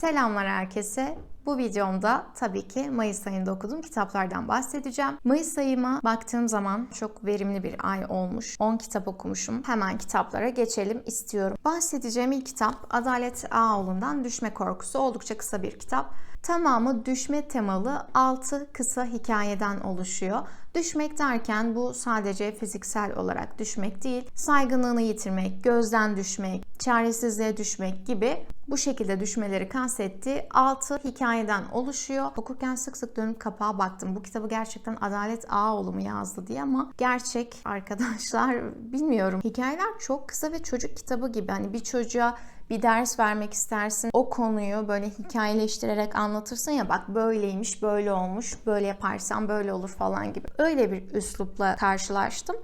Selamlar herkese. Bu videomda tabii ki Mayıs ayında okuduğum kitaplardan bahsedeceğim. Mayıs ayıma baktığım zaman çok verimli bir ay olmuş. 10 kitap okumuşum. Hemen kitaplara geçelim istiyorum. Bahsedeceğim ilk kitap Adalet Ağoğlu'ndan Düşme Korkusu. Oldukça kısa bir kitap. Tamamı düşme temalı 6 kısa hikayeden oluşuyor. Düşmek derken bu sadece fiziksel olarak düşmek değil, saygınlığını yitirmek, gözden düşmek, çaresizliğe düşmek gibi bu şekilde düşmeleri kastettiği 6 hikayeden oluşuyor. Okurken sık sık dönüp kapağa baktım. Bu kitabı gerçekten Adalet Ağoğlu mu yazdı diye ama gerçek arkadaşlar bilmiyorum. Hikayeler çok kısa ve çocuk kitabı gibi. Hani bir çocuğa bir ders vermek istersin. O konuyu böyle hikayeleştirerek anlatırsın ya bak böyleymiş, böyle olmuş, böyle yaparsan böyle olur falan gibi. Öyle bir üslupla karşılaştım.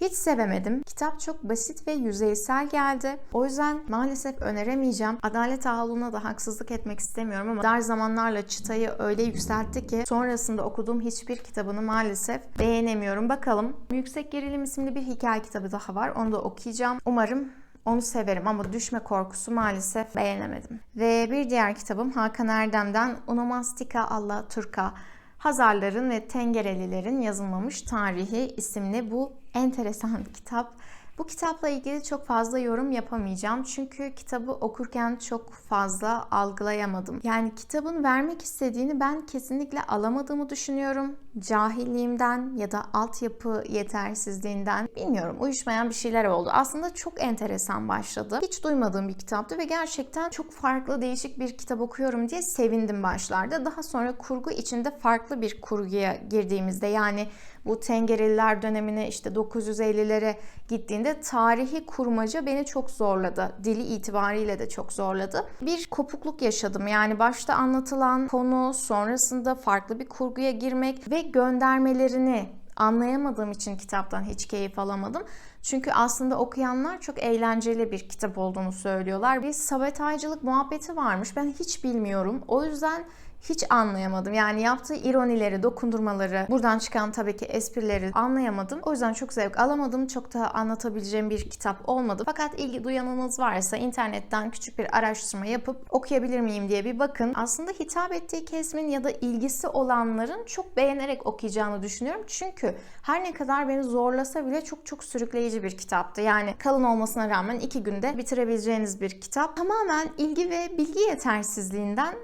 Hiç sevemedim. Kitap çok basit ve yüzeysel geldi. O yüzden maalesef öneremeyeceğim. Adalet Ağaoğlu'na da haksızlık etmek istemiyorum ama dar zamanlarla çıtayı öyle yükseltti ki sonrasında okuduğum hiçbir kitabını maalesef beğenemiyorum. Bakalım. Yüksek Gerilim isimli bir hikaye kitabı daha var. Onu da okuyacağım. Umarım onu severim ama düşme korkusu maalesef beğenemedim. Ve bir diğer kitabım Hakan Erdem'den Onomastika alla Turka. Hazarların ve Tengerelilerin yazılmamış tarihi isimli bu enteresan kitap. Bu kitapla ilgili çok fazla yorum yapamayacağım çünkü kitabı okurken çok fazla algılayamadım. Yani kitabın vermek istediğini ben kesinlikle alamadığımı düşünüyorum. Cahilliğimden ya da altyapı yetersizliğinden bilmiyorum uyuşmayan bir şeyler oldu. Aslında çok enteresan başladı. Hiç duymadığım bir kitaptı ve gerçekten çok farklı değişik bir kitap okuyorum diye sevindim başlarda. Daha sonra kurgu içinde farklı bir kurguya girdiğimizde yani bu Tengereliler dönemine işte 950'lere gittiğinde tarihi kurmaca beni çok zorladı. Dili itibariyle de çok zorladı. Bir kopukluk yaşadım. Yani başta anlatılan konu sonrasında farklı bir kurguya girmek ve göndermelerini anlayamadığım için kitaptan hiç keyif alamadım. Çünkü aslında okuyanlar çok eğlenceli bir kitap olduğunu söylüyorlar. Bir sabotajcılık muhabbeti varmış. Ben hiç bilmiyorum. O yüzden hiç anlayamadım. Yani yaptığı ironileri, dokundurmaları, buradan çıkan tabii ki esprileri anlayamadım. O yüzden çok zevk alamadım. Çok da anlatabileceğim bir kitap olmadı. Fakat ilgi duyanınız varsa internetten küçük bir araştırma yapıp okuyabilir miyim diye bir bakın. Aslında hitap ettiği kesimin ya da ilgisi olanların çok beğenerek okuyacağını düşünüyorum. Çünkü her ne kadar beni zorlasa bile çok çok sürükleyici bir kitaptı. Yani kalın olmasına rağmen iki günde bitirebileceğiniz bir kitap. Tamamen ilgi ve bilgi yetersizliğinden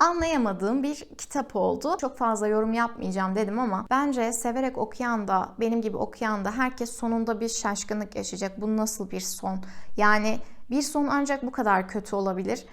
anlayamadığım bir kitap oldu. Çok fazla yorum yapmayacağım dedim ama bence severek okuyan da benim gibi okuyan da herkes sonunda bir şaşkınlık yaşayacak. Bu nasıl bir son? Yani bir son ancak bu kadar kötü olabilir.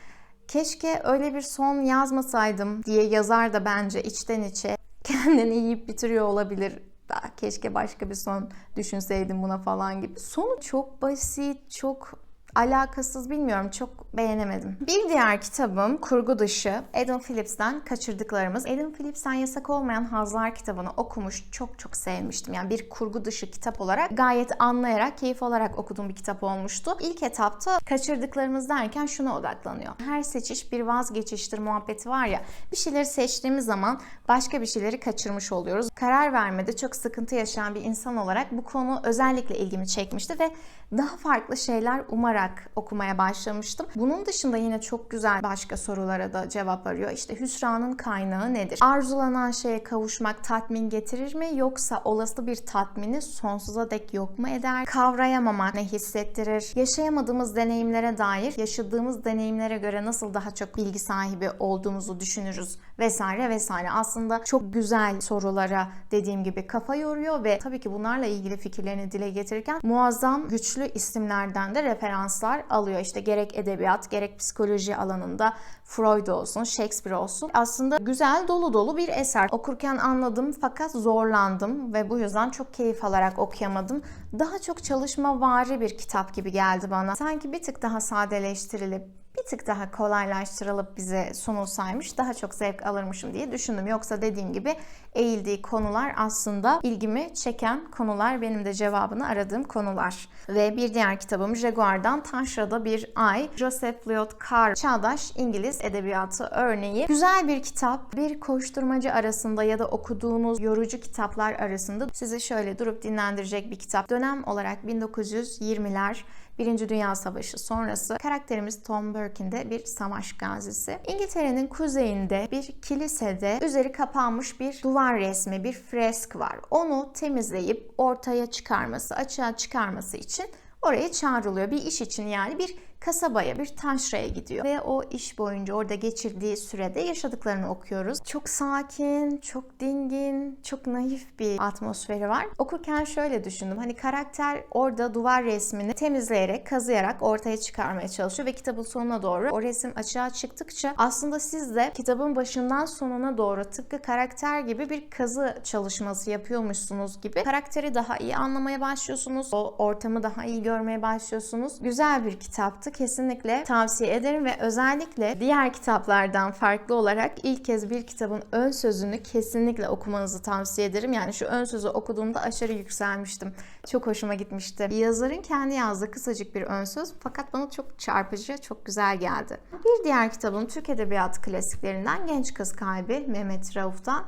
Keşke öyle bir son yazmasaydım diye yazar da bence içten içe kendini yiyip bitiriyor olabilir. Daha keşke başka bir son düşünseydim buna falan gibi. Sonu çok basit, çok alakasız bilmiyorum çok beğenemedim. Bir diğer kitabım Kurgu Dışı. Adam Phillips'ten Kaçırdıklarımız. Adam Phillips'ten Yasak Olmayan Hazlar kitabını okumuş. Çok çok sevmiştim. Yani bir kurgu dışı kitap olarak gayet anlayarak, keyif alarak okuduğum bir kitap olmuştu. İlk etapta Kaçırdıklarımız derken şuna odaklanıyor. Her seçiş bir vazgeçiştir muhabbeti var ya. Bir şeyleri seçtiğimiz zaman başka bir şeyleri kaçırmış oluyoruz. Karar vermede çok sıkıntı yaşayan bir insan olarak bu konu özellikle ilgimi çekmişti ve daha farklı şeyler umarak okumaya başlamıştım. Bunun dışında yine çok güzel başka sorulara da cevap arıyor. İşte hüsranın kaynağı nedir? Arzulanan şeye kavuşmak tatmin getirir mi yoksa olası bir tatmini sonsuza dek yok mu eder? Kavrayamamak ne hissettirir? Yaşayamadığımız deneyimlere dair yaşadığımız deneyimlere göre nasıl daha çok bilgi sahibi olduğumuzu düşünürüz vesaire vesaire. Aslında çok güzel sorulara dediğim gibi kafa yoruyor ve tabii ki bunlarla ilgili fikirlerini dile getirirken muazzam güçlü isimlerden de referanslar alıyor. İşte gerek edebiyat gerek psikoloji alanında Freud olsun, Shakespeare olsun. Aslında güzel dolu dolu bir eser. Okurken anladım fakat zorlandım ve bu yüzden çok keyif alarak okuyamadım. Daha çok çalışma vari bir kitap gibi geldi bana. Sanki bir tık daha sadeleştirilip bir tık daha kolaylaştırılıp bize sunulsaymış daha çok zevk alırmışım diye düşündüm. Yoksa dediğim gibi eğildiği konular aslında ilgimi çeken konular. Benim de cevabını aradığım konular. Ve bir diğer kitabım Jaguar'dan Taşra'da Bir Ay. Joseph Lloyd Carr, çağdaş İngiliz edebiyatı örneği. Güzel bir kitap. Bir koşturmacı arasında ya da okuduğunuz yorucu kitaplar arasında sizi şöyle durup dinlendirecek bir kitap. Dönem olarak 1920'ler Birinci Dünya Savaşı sonrası karakterimiz Tom Birkin de bir savaş gazisi. İngiltere'nin kuzeyinde bir kilisede üzeri kapanmış bir duvar resmi, bir fresk var. Onu temizleyip ortaya çıkarması, açığa çıkarması için oraya çağrılıyor. Bir iş için yani bir kasabaya, bir taşraya gidiyor. Ve o iş boyunca orada geçirdiği sürede yaşadıklarını okuyoruz. Çok sakin, çok dingin, çok naif bir atmosferi var. Okurken şöyle düşündüm. Hani karakter orada duvar resmini temizleyerek, kazıyarak ortaya çıkarmaya çalışıyor ve kitabın sonuna doğru o resim açığa çıktıkça aslında siz de kitabın başından sonuna doğru tıpkı karakter gibi bir kazı çalışması yapıyormuşsunuz gibi karakteri daha iyi anlamaya başlıyorsunuz. O ortamı daha iyi görmeye başlıyorsunuz. Güzel bir kitaptı. Kesinlikle tavsiye ederim ve özellikle diğer kitaplardan farklı olarak ilk kez bir kitabın ön sözünü kesinlikle okumanızı tavsiye ederim. Yani şu ön sözü okuduğumda aşırı yükselmiştim. Çok hoşuma gitmişti. Yazarın kendi yazdığı kısacık bir ön söz fakat bana çok çarpıcı, çok güzel geldi. Bir diğer kitabım Türk Edebiyatı klasiklerinden Genç Kız Kalbi Mehmet Rauf'tan.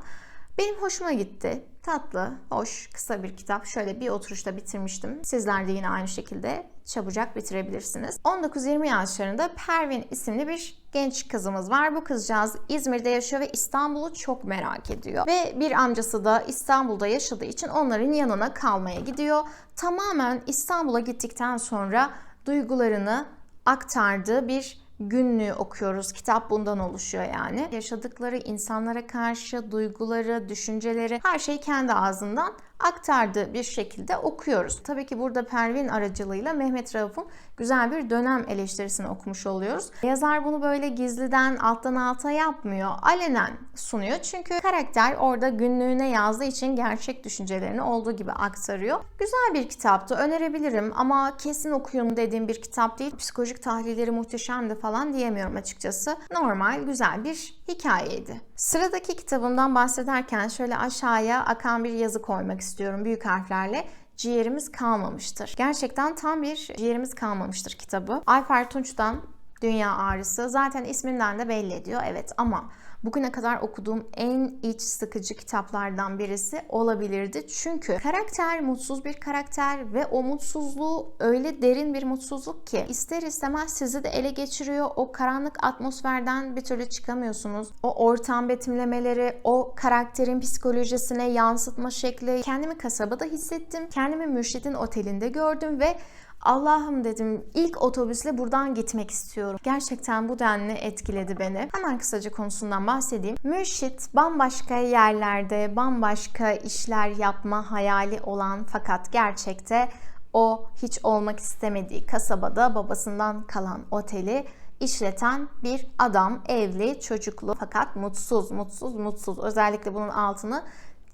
Benim hoşuma gitti. Tatlı, hoş, kısa bir kitap. Şöyle bir oturuşta bitirmiştim. Sizler de yine aynı şekilde çabucak bitirebilirsiniz. 19-20 yaşlarında Pervin isimli bir genç kızımız var. Bu kızcağız İzmir'de yaşıyor ve İstanbul'u çok merak ediyor. Ve bir amcası da İstanbul'da yaşadığı için onların yanına kalmaya gidiyor. Tamamen İstanbul'a gittikten sonra duygularını aktardığı bir günlüğü okuyoruz. Kitap bundan oluşuyor yani. Yaşadıkları insanlara karşı duyguları, düşünceleri her şeyi kendi ağzından aktardığı bir şekilde okuyoruz. Tabii ki burada Pervin aracılığıyla Mehmet Rauf'un güzel bir dönem eleştirisini okumuş oluyoruz. Yazar bunu böyle gizliden alttan alta yapmıyor. Alenen sunuyor. Çünkü karakter orada günlüğüne yazdığı için gerçek düşüncelerini olduğu gibi aktarıyor. Güzel bir kitaptı. Önerebilirim ama kesin okuyun dediğim bir kitap değil. Psikolojik tahlilleri muhteşemdi falan diyemiyorum açıkçası. Normal, güzel bir hikayeydi. Sıradaki kitabımdan bahsederken şöyle aşağıya akan bir yazı koymak istiyorum büyük harflerle ciğerimiz kalmamıştır. Gerçekten tam bir ciğerimiz kalmamıştır kitabı. Ayfer Tunç'tan Dünya Ağrısı zaten isminden de belli ediyor evet ama bugüne kadar okuduğum en iç sıkıcı kitaplardan birisi olabilirdi. Çünkü karakter mutsuz bir karakter ve o mutsuzluğu öyle derin bir mutsuzluk ki ister istemez sizi de ele geçiriyor. O karanlık atmosferden bir türlü çıkamıyorsunuz. O ortam betimlemeleri, o karakterin psikolojisine yansıtma şekli. Kendimi kasabada hissettim. Kendimi mürşidin otelinde gördüm ve Allah'ım dedim ilk otobüsle buradan gitmek istiyorum. Gerçekten bu denli etkiledi beni. Hemen kısaca konusundan bahsedeyim. Mürşit bambaşka yerlerde bambaşka işler yapma hayali olan fakat gerçekte o hiç olmak istemediği kasabada babasından kalan oteli işleten bir adam, evli, çocuklu fakat mutsuz, mutsuz, mutsuz. Özellikle bunun altını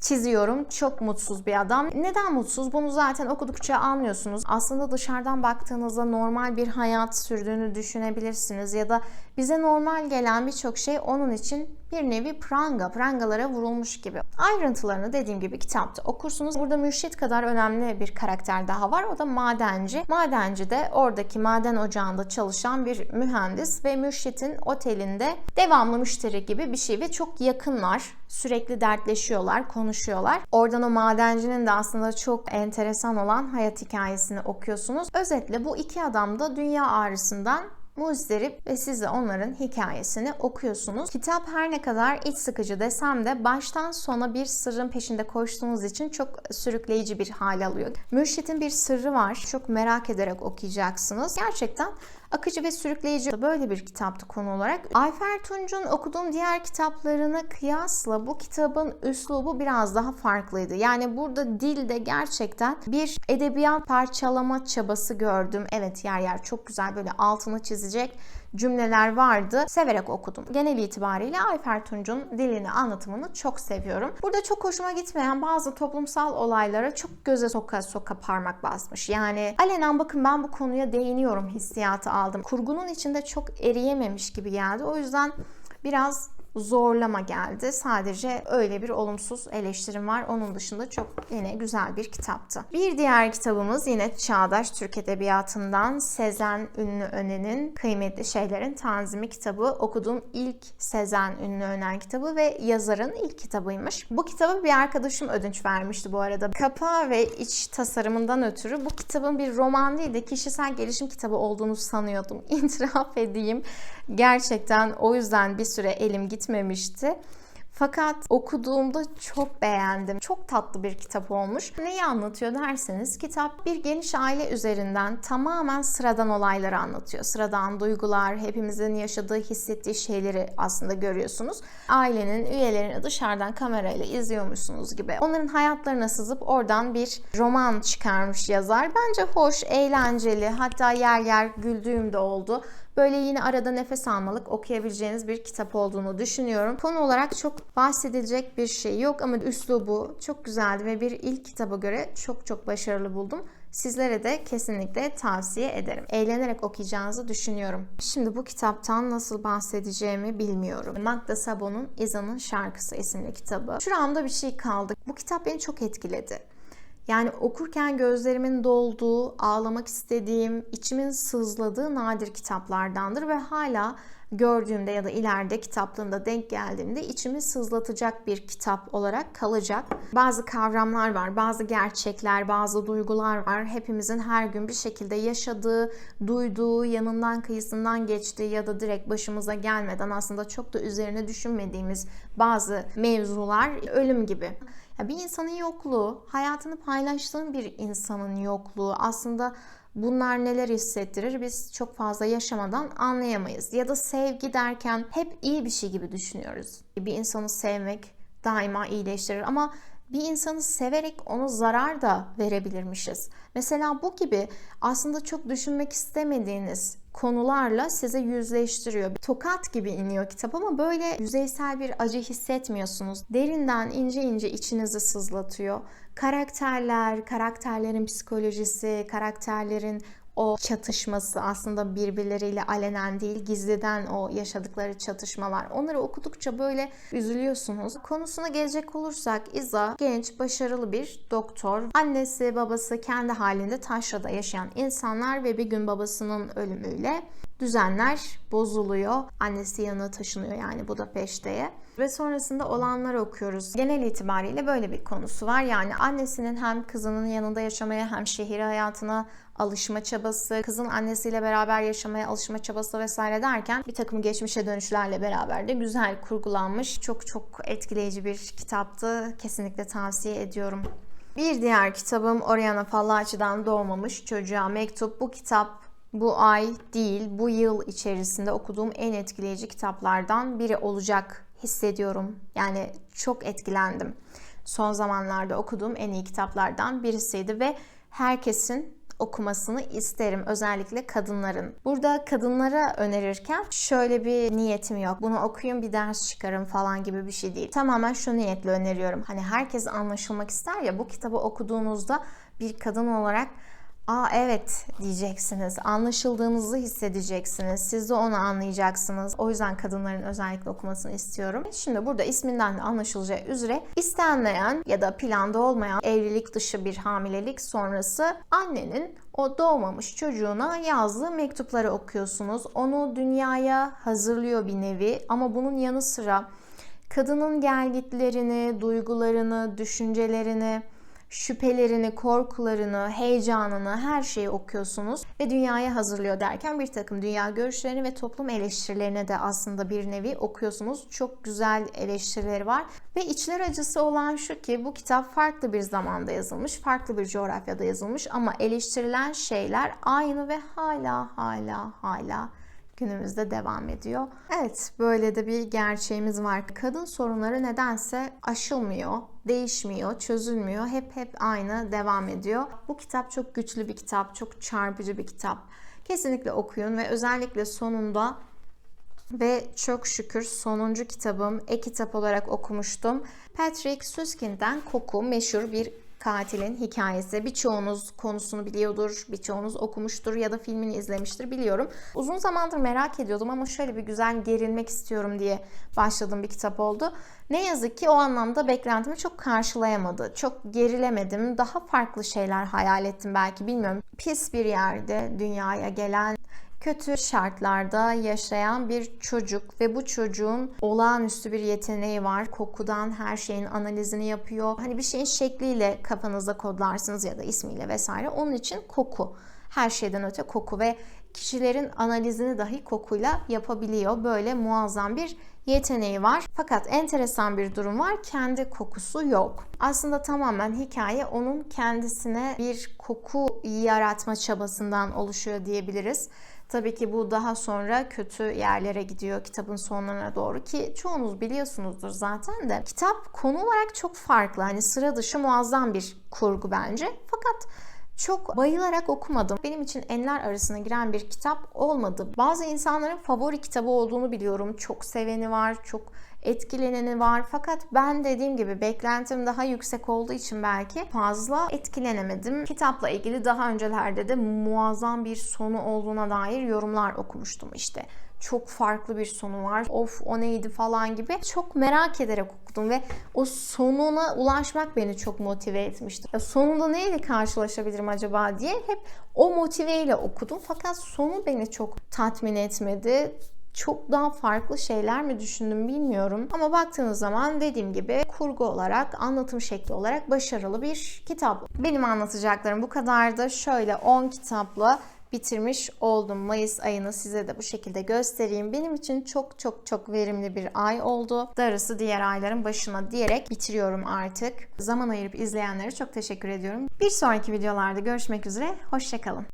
çiziyorum. Çok mutsuz bir adam. Neden mutsuz? Bunu zaten okudukça anlıyorsunuz. Aslında dışarıdan baktığınızda normal bir hayat sürdüğünü düşünebilirsiniz ya da bize normal gelen birçok şey onun için bir nevi pranga, prangalara vurulmuş gibi. Ayrıntılarını dediğim gibi kitapta okursunuz. Burada mürşit kadar önemli bir karakter daha var. O da madenci. Madenci de oradaki maden ocağında çalışan bir mühendis ve mürşitin otelinde devamlı müşteri gibi bir şey ve çok yakınlar. Sürekli dertleşiyorlar, konuşuyorlar. Oradan o madencinin de aslında çok enteresan olan hayat hikayesini okuyorsunuz. Özetle bu iki adam da dünya ağrısından muzdarip ve siz de onların hikayesini okuyorsunuz. Kitap her ne kadar iç sıkıcı desem de baştan sona bir sırrın peşinde koştuğunuz için çok sürükleyici bir hal alıyor. Mürşit'in bir sırrı var. Çok merak ederek okuyacaksınız. Gerçekten akıcı ve sürükleyici böyle bir kitaptı konu olarak. Ayfer Tunç'un okuduğum diğer kitaplarına kıyasla bu kitabın üslubu biraz daha farklıydı. Yani burada dilde gerçekten bir edebiyat parçalama çabası gördüm. Evet yer yer çok güzel böyle altını çizecek cümleler vardı. Severek okudum. Genel itibariyle Ayfer Tunç'un dilini, anlatımını çok seviyorum. Burada çok hoşuma gitmeyen bazı toplumsal olaylara çok göze soka soka parmak basmış. Yani alenen bakın ben bu konuya değiniyorum hissiyatı aldım. Kurgunun içinde çok eriyememiş gibi geldi. O yüzden biraz zorlama geldi. Sadece öyle bir olumsuz eleştirim var. Onun dışında çok yine güzel bir kitaptı. Bir diğer kitabımız yine Çağdaş Türk Edebiyatı'ndan Sezen Ünlü Önen'in Kıymetli Şeylerin Tanzimi kitabı. Okuduğum ilk Sezen Ünlü Önen kitabı ve yazarın ilk kitabıymış. Bu kitabı bir arkadaşım ödünç vermişti bu arada. Kapağı ve iç tasarımından ötürü bu kitabın bir roman değil de kişisel gelişim kitabı olduğunu sanıyordum. İtiraf edeyim. Gerçekten o yüzden bir süre elim gitmemişti. Fakat okuduğumda çok beğendim. Çok tatlı bir kitap olmuş. Neyi anlatıyor derseniz kitap bir geniş aile üzerinden tamamen sıradan olayları anlatıyor. Sıradan duygular, hepimizin yaşadığı, hissettiği şeyleri aslında görüyorsunuz. Ailenin üyelerini dışarıdan kamerayla izliyormuşsunuz gibi. Onların hayatlarına sızıp oradan bir roman çıkarmış yazar. Bence hoş, eğlenceli, hatta yer yer güldüğüm de oldu. Böyle yine arada nefes almalık okuyabileceğiniz bir kitap olduğunu düşünüyorum. Konu olarak çok bahsedilecek bir şey yok ama üslubu çok güzeldi ve bir ilk kitaba göre çok çok başarılı buldum. Sizlere de kesinlikle tavsiye ederim. Eğlenerek okuyacağınızı düşünüyorum. Şimdi bu kitaptan nasıl bahsedeceğimi bilmiyorum. Magda Sabon'un İza'nın Şarkısı isimli kitabı. Şuramda bir şey kaldı. Bu kitap beni çok etkiledi. Yani okurken gözlerimin dolduğu, ağlamak istediğim, içimin sızladığı nadir kitaplardandır ve hala gördüğümde ya da ileride kitaplığında denk geldiğimde içimi sızlatacak bir kitap olarak kalacak. Bazı kavramlar var, bazı gerçekler, bazı duygular var. Hepimizin her gün bir şekilde yaşadığı, duyduğu, yanından kıyısından geçtiği ya da direkt başımıza gelmeden aslında çok da üzerine düşünmediğimiz bazı mevzular ölüm gibi. Ya bir insanın yokluğu, hayatını paylaştığın bir insanın yokluğu aslında bunlar neler hissettirir biz çok fazla yaşamadan anlayamayız. Ya da sevgi derken hep iyi bir şey gibi düşünüyoruz. Bir insanı sevmek daima iyileştirir ama bir insanı severek ona zarar da verebilirmişiz. Mesela bu gibi aslında çok düşünmek istemediğiniz konularla size yüzleştiriyor. Tokat gibi iniyor kitap ama böyle yüzeysel bir acı hissetmiyorsunuz. Derinden ince ince içinizi sızlatıyor. Karakterler, karakterlerin psikolojisi, karakterlerin o çatışması aslında birbirleriyle alenen değil gizliden o yaşadıkları çatışmalar. Onları okudukça böyle üzülüyorsunuz. Konusuna gelecek olursak İza genç başarılı bir doktor. Annesi babası kendi halinde taşrada yaşayan insanlar ve bir gün babasının ölümüyle düzenler bozuluyor. Annesi yanına taşınıyor yani Budapeşte'ye. Ve sonrasında olanları okuyoruz. Genel itibariyle böyle bir konusu var. Yani annesinin hem kızının yanında yaşamaya hem şehir hayatına alışma çabası, kızın annesiyle beraber yaşamaya alışma çabası vesaire derken bir takım geçmişe dönüşlerle beraber de güzel kurgulanmış, çok çok etkileyici bir kitaptı. Kesinlikle tavsiye ediyorum. Bir diğer kitabım Oriana Fallaci'den Doğmamış Çocuğa Mektup. Bu kitap bu ay değil, bu yıl içerisinde okuduğum en etkileyici kitaplardan biri olacak hissediyorum. Yani çok etkilendim. Son zamanlarda okuduğum en iyi kitaplardan birisiydi ve herkesin okumasını isterim. Özellikle kadınların. Burada kadınlara önerirken şöyle bir niyetim yok. Bunu okuyun bir ders çıkarın falan gibi bir şey değil. Tamamen şu niyetle öneriyorum. Hani herkes anlaşılmak ister ya bu kitabı okuduğunuzda bir kadın olarak Aa evet diyeceksiniz. Anlaşıldığınızı hissedeceksiniz. Siz de onu anlayacaksınız. O yüzden kadınların özellikle okumasını istiyorum. Şimdi burada isminden de anlaşılacağı üzere istenmeyen ya da planda olmayan evlilik dışı bir hamilelik sonrası annenin o doğmamış çocuğuna yazdığı mektupları okuyorsunuz. Onu dünyaya hazırlıyor bir nevi ama bunun yanı sıra kadının gelgitlerini, duygularını, düşüncelerini, şüphelerini, korkularını, heyecanını, her şeyi okuyorsunuz ve dünyaya hazırlıyor derken bir takım dünya görüşlerini ve toplum eleştirilerini de aslında bir nevi okuyorsunuz. Çok güzel eleştirileri var ve içler acısı olan şu ki bu kitap farklı bir zamanda yazılmış, farklı bir coğrafyada yazılmış ama eleştirilen şeyler aynı ve hala hala hala günümüzde devam ediyor. Evet, böyle de bir gerçeğimiz var. Kadın sorunları nedense aşılmıyor, değişmiyor, çözülmüyor. Hep hep aynı devam ediyor. Bu kitap çok güçlü bir kitap, çok çarpıcı bir kitap. Kesinlikle okuyun ve özellikle sonunda ve çok şükür sonuncu kitabım e-kitap olarak okumuştum. Patrick Süskind'den Koku meşhur bir katilin hikayesi. Birçoğunuz konusunu biliyordur, birçoğunuz okumuştur ya da filmini izlemiştir biliyorum. Uzun zamandır merak ediyordum ama şöyle bir güzel gerilmek istiyorum diye başladığım bir kitap oldu. Ne yazık ki o anlamda beklentimi çok karşılayamadı. Çok gerilemedim. Daha farklı şeyler hayal ettim belki bilmiyorum. Pis bir yerde dünyaya gelen kötü şartlarda yaşayan bir çocuk ve bu çocuğun olağanüstü bir yeteneği var. Kokudan her şeyin analizini yapıyor. Hani bir şeyin şekliyle kafanızda kodlarsınız ya da ismiyle vesaire. Onun için koku. Her şeyden öte koku ve kişilerin analizini dahi kokuyla yapabiliyor. Böyle muazzam bir yeteneği var. Fakat enteresan bir durum var. Kendi kokusu yok. Aslında tamamen hikaye onun kendisine bir koku yaratma çabasından oluşuyor diyebiliriz. Tabii ki bu daha sonra kötü yerlere gidiyor kitabın sonlarına doğru ki çoğunuz biliyorsunuzdur zaten de. Kitap konu olarak çok farklı. Hani sıra dışı muazzam bir kurgu bence. Fakat çok bayılarak okumadım. Benim için enler arasına giren bir kitap olmadı. Bazı insanların favori kitabı olduğunu biliyorum. Çok seveni var, çok etkileneni var. Fakat ben dediğim gibi beklentim daha yüksek olduğu için belki fazla etkilenemedim. Kitapla ilgili daha öncelerde de muazzam bir sonu olduğuna dair yorumlar okumuştum işte çok farklı bir sonu var. Of o neydi falan gibi. Çok merak ederek okudum ve o sonuna ulaşmak beni çok motive etmişti. Ya sonunda neyle karşılaşabilirim acaba diye hep o motiveyle okudum. Fakat sonu beni çok tatmin etmedi çok daha farklı şeyler mi düşündüm bilmiyorum. Ama baktığınız zaman dediğim gibi kurgu olarak, anlatım şekli olarak başarılı bir kitap. Benim anlatacaklarım bu kadardı. Şöyle 10 kitapla bitirmiş oldum. Mayıs ayını size de bu şekilde göstereyim. Benim için çok çok çok verimli bir ay oldu. Darısı diğer ayların başına diyerek bitiriyorum artık. Zaman ayırıp izleyenlere çok teşekkür ediyorum. Bir sonraki videolarda görüşmek üzere. Hoşçakalın.